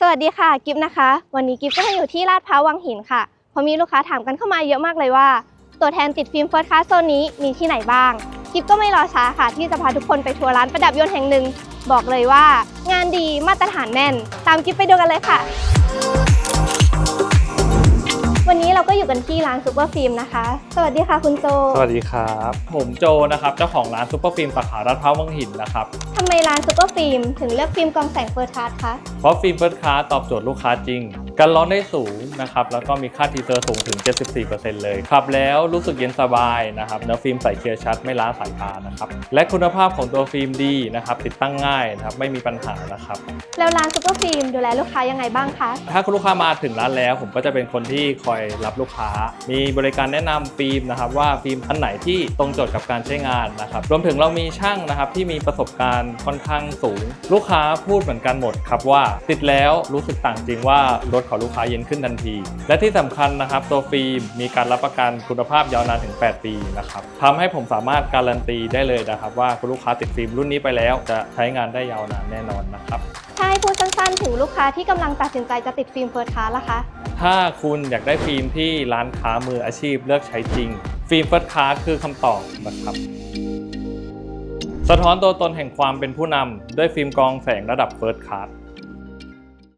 สวัสดีค่ะกิฟนะคะ วันนี้กิฟก็มาอยู่ที่ลาดพร้าววังหินค่ะเพราะมีลูกค้าถามกันเข้ามาเยอะมากเลยว่า ตัวแทนติดฟิล์มเฟิร์สคลาสโซนนี้มีที่ไหนบ้างกิฟก็ไม่รอช้าค่ะ ที่จะพาทุกคนไปทัวร์ร้านประดับยนต์แห่งหนึ่ง บอกเลยว่า งานดีมาตรฐานแน่น ตามกิฟไปดูกันเลยค่ะ ที่ร้านซูเปอร์ฟิล์มนะคะ สวัสดีค่ะคุณโจ สวัสดีครับ ผมโจนะครับเจ้าของร้านซุปเปอร์ฟิล์มสาขาลาดพร้าววังหินนะครับทำไมร้านซูเปอร์ฟิล์มถึงเลือกฟิล์มกองแสงเฟิร์สคลาสคะ เพราะฟิล์มเฟิร์สคลาสตอบโจทย์ลูกค้าจริง กันร้อนได้สูงนะครับแล้วก็มีค่าทีเซอร์สูงถึง 74%เลยขับแล้วรู้สึกเย็นสบายนะครับเนื้อฟิล์มใสเคลียร์ชัดไม่ล้าสายตานะครับและคุณภาพของตัวฟิล์มดีนะครับติดตั้งง่ายนะครับไม่มีปัญหานะครับแล้วร้านซูเปอร์ฟิล์มดูแลลูกค้ายังไงบ้างคะถ้าคุณลูกค้ามาถึงร้านแล้ว ผมก็จะเป็นคนที่คอยรับลูกค้า มีบริการแนะนำฟิล์มนะครับว่าฟิล์มอันไหนที่ตรงโจทย์กับการใช้งานนะครับรวมถึงเรามีช่างนะครับที่มีประสบการณ์ค่อนข้างสูง ลูกค้าพูดเหมือนกันหมดครับว่าติดแล้วรู้สึกต่างจริงว่ารถของลูกค้าเย็นขึ้นทันที และที่สำคัญนะครับตัวฟิล์มมีการรับประกันคุณภาพยาวนานถึง 8 ปีนะครับทำให้ผมสามารถการันตีได้เลยนะครับ ว่าคุณลูกค้าติดฟิล์มรุ่นนี้ไปแล้ว จะใช้งานได้ยาวนานแน่นอนนะครับถ้าให้พูดสั้นๆ ถึงลูกค้าที่กำลังตัดสินใจจะติดฟิล์มเฟิร์สคลาสล่ะคะถ้าคุณอยากได้ฟิล์มที่ร้านค้ามืออาชีพเลือกใช้จริง ฟิล์มเฟิร์สคลาสคือคำตอบนะครับสะท้อนตัวตนแห่งความเป็นผู้นำด้วยฟิล์มกรองแสงระดับเฟิร์สคลาส